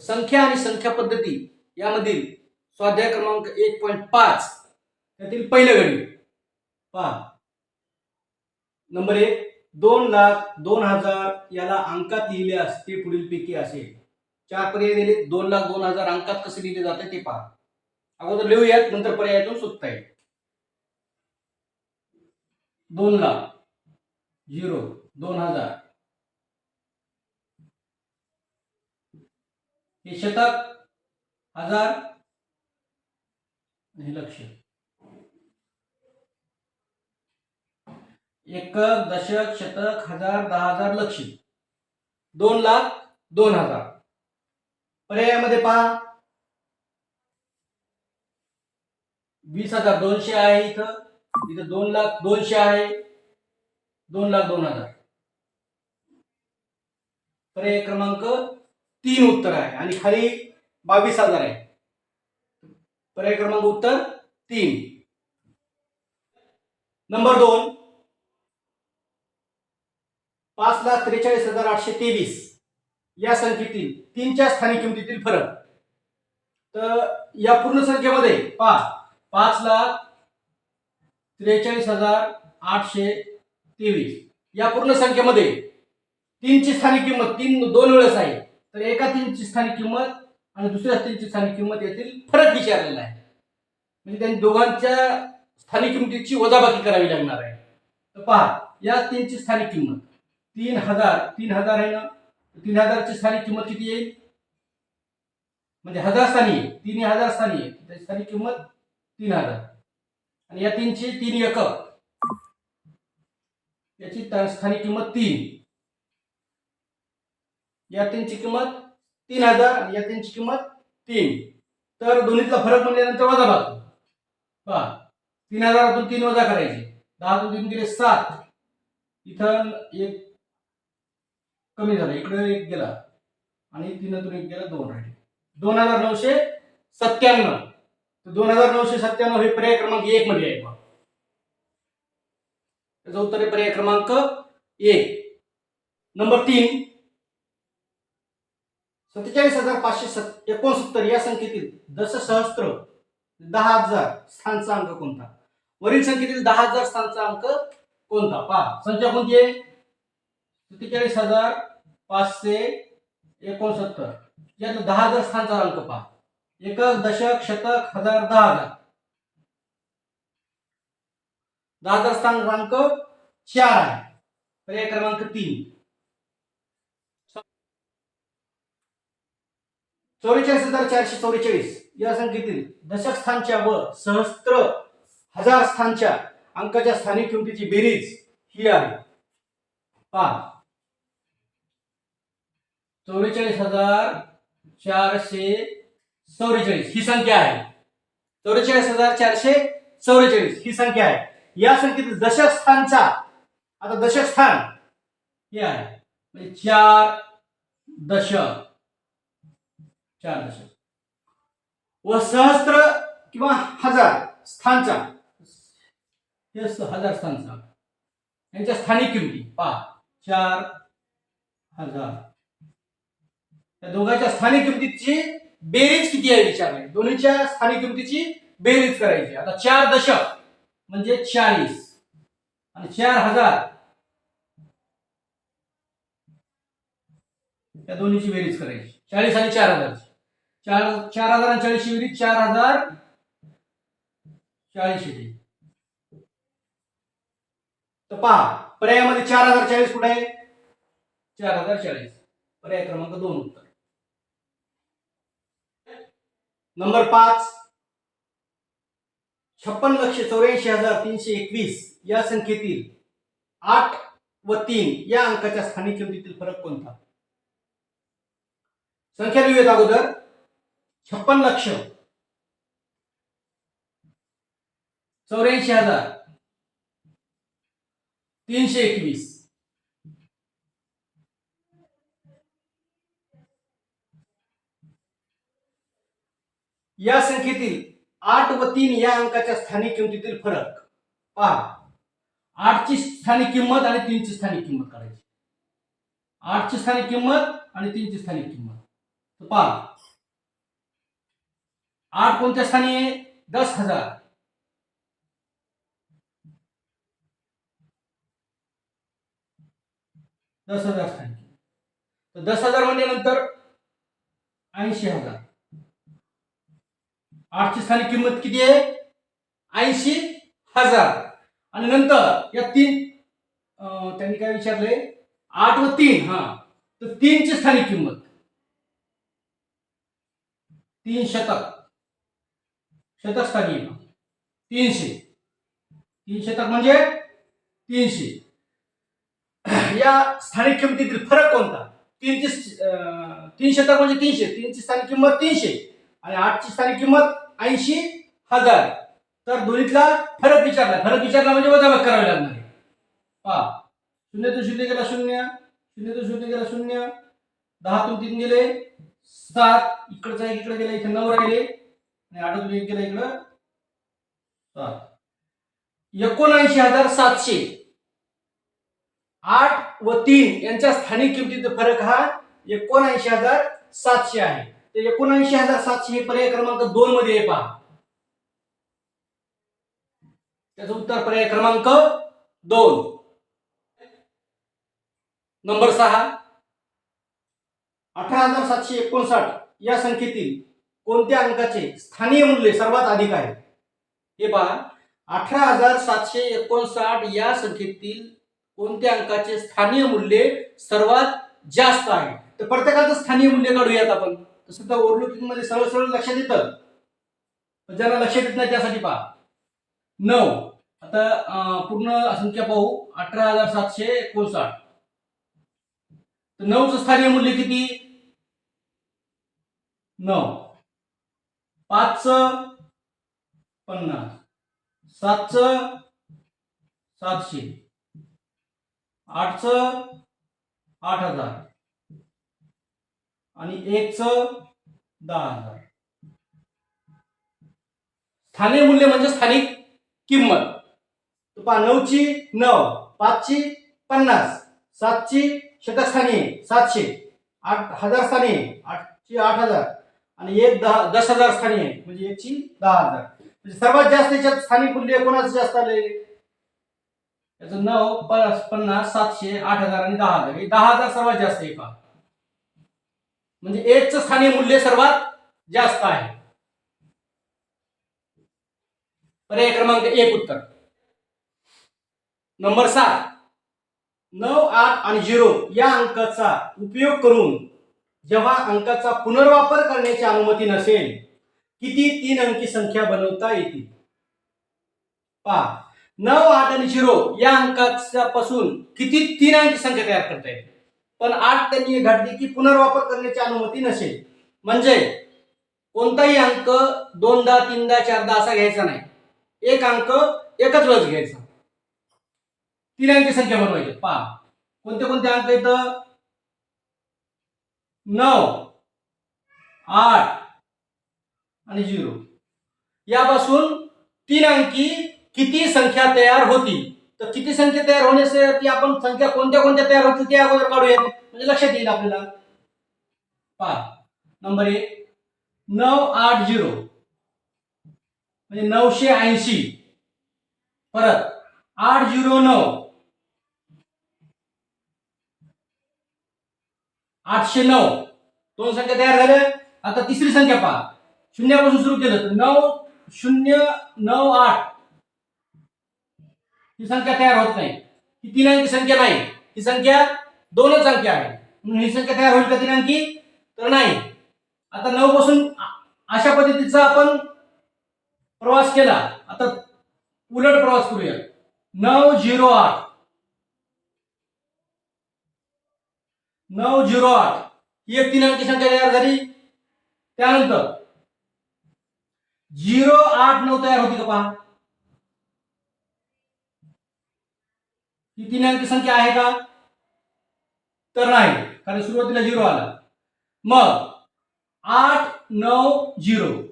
संख्या आणि संख्या पद्धती यामधील स्वाध्याय क्रमांक एक पॉईंट पाच त्यातील पहिलं गणित. पहा. नंबर एक दोन लाख दोन हजार याला अंकात लिहिल्यास ते पुढीलपैकी असेल. चार पर्याय दिले दोन लाख दोन हजार अंकात कसे लिहिले जाते ते पहा. अगोदर लिहूयात नंतर पर्यायातून सुटता येईल. दोन लाख झिरो दोन हजार. हे शतक हजार हे लक्ष. एकक दशक शतक हजार दहा हजार लक्ष. दोन लाख दोन हजार. पर्यायामध्ये पहा. वीस हजार दोनशे आहे इथं. इथं दोन लाख दोनशे आहे. दोन लाख दोन हजार. पर्याय क्रमांक तीन उत्तर आहे. आणि खाली बावीस हजार आहे. पर्याय क्रमांक उत्तर तीन. नंबर दोन. पाच लाख त्रेचाळीस हजार आठशे तेवीस. या संख्येतील तीनच्या स्थानिक किमतीतील फरक. तर या पूर्ण संख्येमध्ये पहा. पाच लाख त्रेचाळीस हजार आठशे तेवीस. या पूर्ण संख्येमध्ये तीनची स्थानिक किंमत तीन दोन वेळेस आहे. तर एका तीनची स्थानिक किंमत आणि दुसऱ्या तीनची स्थानिक किंमत यातील फरक विचारलेला आहे. म्हणजे त्यांनी दोघांच्या स्थानिक किंमतीची वजाबाकी करावी लागणार आहे. तर पहा या तीनची स्थानिक किंमत. तीन हजार तीन हजार आहे ना? तीन हजारची स्थानिक किंमत किती येईल? म्हणजे हजार स्थानी आहे. तीन हजार स्थानी आहे. त्याची स्थानिक किंमत तीन हजार. आणि या तीनची तीन एकक. याची स्थानिक किंमत तीन. या तीनची किंमत तीन हजार आणि या तीनची किंमत तीन. तर दोन्हीतला फरक म्हणल्यानंतर वजा भाग. पहा तीन हजारातून तीन वजा करायचे. दहातून तीन गेले सात. इथं एक कमी झाला. इकडे एक गेला. आणि तीनातून एक गेला दोन राहिले. दोन हजार नऊशे सत्त्याण्णव. तर दोन हजार नऊशे सत्त्याण्णव हे पर्याय क्रमांक एक मध्ये आहे त्याचं उत्तर आहे पर्याय क्रमांक एक. नंबर तीन. सत्तेचाळीस हजार पाचशे सत् एकोणसत्तर या संख्येतील दशसहस्त्र दहा हजार स्थानचा अंक कोणता? वरील संख्येतील दहा हजार स्थानचा अंक कोणता? पहा संख्या कोणती आहे? सत्तेचाळीस हजार पाचशे एकोणसत्तर. यात दहा हजार स्थानचा अंक पहा. एकक दशक शतक हजार दहा हजार. दहा हजार स्थानांक चार आहे. पर्याय क्रमांक तीन. चौवेचाळीस हजार चारशे चौवेचाळीस. या संख्येतील दशक स्थानच्या व सहस्त्र हजार स्थानच्या अंकाच्या स्थानिक किमतीची बेरीज ही आहे. पहा. चौवेचाळीस हजार चारशे चौवेचाळीस ही संख्या आहे. चौवेचाळीस हजार चारशे चौवेचाळीस ही संख्या आहे. या संख्येतील दशक स्थानचा आता दशक स्थान हे आहे. म्हणजे चार दशक. चार दशक व सहस्त्र किंवा हजार स्थानचा. हे हजार स्थानचा. यांच्या स्थानिक किमती. पहा. चार हजार. त्या दोघांच्या स्थानिक किमतीची बेरीज किती आहे विचारले दोन्हीच्या स्थानिक किमतीची बेरीज करायची. आता चार दशक म्हणजे चाळीस. आणि चार हजार. या दोन्हीची बेरीज करायची. चाळीस आणि चार हजारची. चार चार हजार आणि चाळीसची चार हजार चाळीस येते तर पहा पर्यायामध्ये चार हजार चाळीस कुठे आहे? चार हजार चाळीस. पर्याय क्रमांक दोन उत्तर. नंबर पाच छप्पन लक्ष चौऱ्याऐंशी हजार तीनशे एकवीस या संख्येतील आठ व तीन या अंकाच्या स्थानिक किमतीतील फरक कोणता? संख्या लिहूयात अगोदर. छप्पन लक्ष. चौऱ्याऐंशी हजार. तीनशे एकवीस. या संख्येतील आठ व तीन या अंकाच्या स्थानिक किमतीतील फरक पहा. आठची स्थानिक किंमत आणि तीनची स्थानिक किंमत काढायची. आठची स्थानिक किंमत आणि तीनची स्थानिक किंमत. पहा. आठ कोणत्या स्थानी आहे? दस हजार. दस हजार स्थानी. तर दस हजार म्हणजे नंतर ऐंशी हजार. आठची स्थानी किंमत किती आहे? ऐंशी हजार. आणि नंतर या तीन त्यांनी काय विचारले आठ व तीन हा. तर तीनची स्थानिक किंमत. तीन शतक. शतक स्थानी आहे. तीनशे तीन शतक म्हणजे तीनशे. या स्थानिक किमतीतील फरक कोणता? तीनशे तीन शतक म्हणजे तीनशे. तीनची स्थानिक किंमत तीनशे. आणि आठची स्थानिक किंमत ऐंशी हजार. तर दोन्हीतला फरक विचारला. फरक विचारला म्हणजे वजाबाकी करावी लागणार आहे. पहा. शून्यातून शून्य गेला शून्य. शून्यातून शून्य गेला शून्य. दहातून तीन गेले सात. इकडचा एक इकडे गेला इथे नऊ राहिले. आणि आठातून केलं इकडं. एकोणऐंशी हजार सातशे. आठ व तीन यांच्या स्थानिक किमतीचा फरक हा एकोणऐंशी हजार सातशे आहे. तर एकोणऐंशी हजार सातशे हे पर्याय क्रमांक दोन मध्ये आहे पहा. त्याचं उत्तर पर्याय क्रमांक दोन. नंबर सहा. अठरा हजार सातशे एकोणसाठ या संख्येतील कोणत्या अंकाचे? स्थानीय मूल्य सर्वात अधिक आहे. हे पहा. अठरा हजार सातशे एकोणसाठ या संख्येतील कोणत्या अंकाचे स्थानीय मूल्य सर्वात जास्त आहे? तर प्रत्येकाचं स्थानीय मूल्य काढूयात आपण. तसं तर ओव्हरलुकिंगमध्ये सरळ सरळ लक्षात येतं ज्यांना लक्षात येत नाही त्यासाठी पहा. नऊ. आता पूर्ण संख्या पाहू. अठरा हजार सातशे एकोणसाठ. तर नऊचं स्थानीय मूल्य किती? नऊ. पाच पन्नास. सातच सातशे. आठच आठ हजार. आणि एकच दहा हजार. स्थानिक मूल्य म्हणजे स्थानिक किंमत. तर पहा नऊची नऊ पाचची पन्नास सातची शतक सातशे. आठ हजार स्थानी आठची आठ हजार. आणि एक दहा दस हजार स्थानी आहे म्हणजे एकची दहा हजार. म्हणजे सर्वात जास्त याच्यात स्थानिक मूल्य कोणाचं जास्त आले याचं नऊ पन्नास पन्नास सातशे आठ हजार आणि दहा हजार. हे दहा हजार सर्वात जास्त आहे पहा म्हणजे एकचं स्थानिक मूल्य सर्वात जास्त आहे. पर्याय क्रमांक एक उत्तर. नंबर सात नऊ आठ आणि झिरो या अंकाचा उपयोग करून जेव्हा अंकाचा पुनर्वापर करण्याची अनुमती नसेल किती तीन अंकी संख्या बनवता येतील? पहा नऊ आठ आणि झिरो या अंकाच्या पासून किती तीन अंकी संख्या तयार करता येईल पण आठ त्यांनी घडली की पुनर्वापर करण्याची अनुमती नसेल. म्हणजे कोणताही अंक दोनदा तीनदा चारदा असा घ्यायचा नाही. एक अंक एकच वेळेस घ्यायचा. तीन अंकी संख्या बनवायची. पहा कोणते कोणते अंक येतं नऊ आठ आणि झिरो. यापासून तीन अंकी किती संख्या तयार होती? तर किती संख्या तयार होण्यासाठी आपण संख्या कोणत्या कोणत्या तयार होतील त्या अगोदर काढूया म्हणजे लक्षात येईल आपल्याला. पहा. नंबर एक नऊ आठ झिरो. म्हणजे नऊशे ऐंशी. परत आठ झिरो नऊ. आठशे नऊ. दोन संख्या तयार झाल्या आता तिसरी संख्या पहा. शून्यापासून सुरू केलं तर नऊ शून्य नऊ आठ. ही संख्या तयार होत नाही. ही तीन अंकी संख्या नाही. ही संख्या दोनच अंकी आहे. म्हणून ही संख्या तयार होईल का तीन अंकी तर नाही. आता नऊ पासून अशा पद्धतीचा आपण प्रवास केला. आता उलट प्रवास करूया. नऊ झिरो आठ. नऊ झिरो आठ. ही एक तीन अंकी संख्या तयार झिरो आठ नऊ तयार होती का पहा. ही तीन अंकी संख्या आहे का? तर नाही. कारण सुरुवातीला झिरो आला. मग आठ झिरो.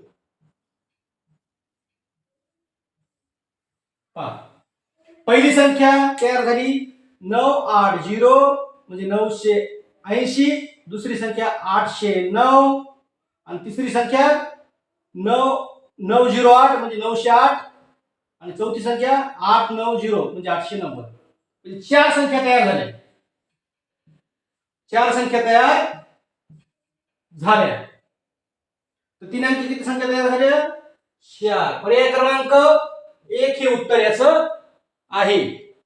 पहा. पहिली संख्या तयार नऊ आठ म्हणजे नऊशे ऐंशी दुसरी संख्या आठशे नऊ आणि तिसरी संख्या नऊ नऊ झिरो आठ म्हणजे नऊशे आठ आणि चौथी संख्या आठ नऊ झिरो म्हणजे आठशे नव्वद. म्हणजे चार संख्या तयार झाल्या. चार संख्या तयार झाल्या. तर तीन अंकी किती संख्या तयार झाल्या? चार. पर्याय क्रमांक एक हे उत्तर याचं आहे.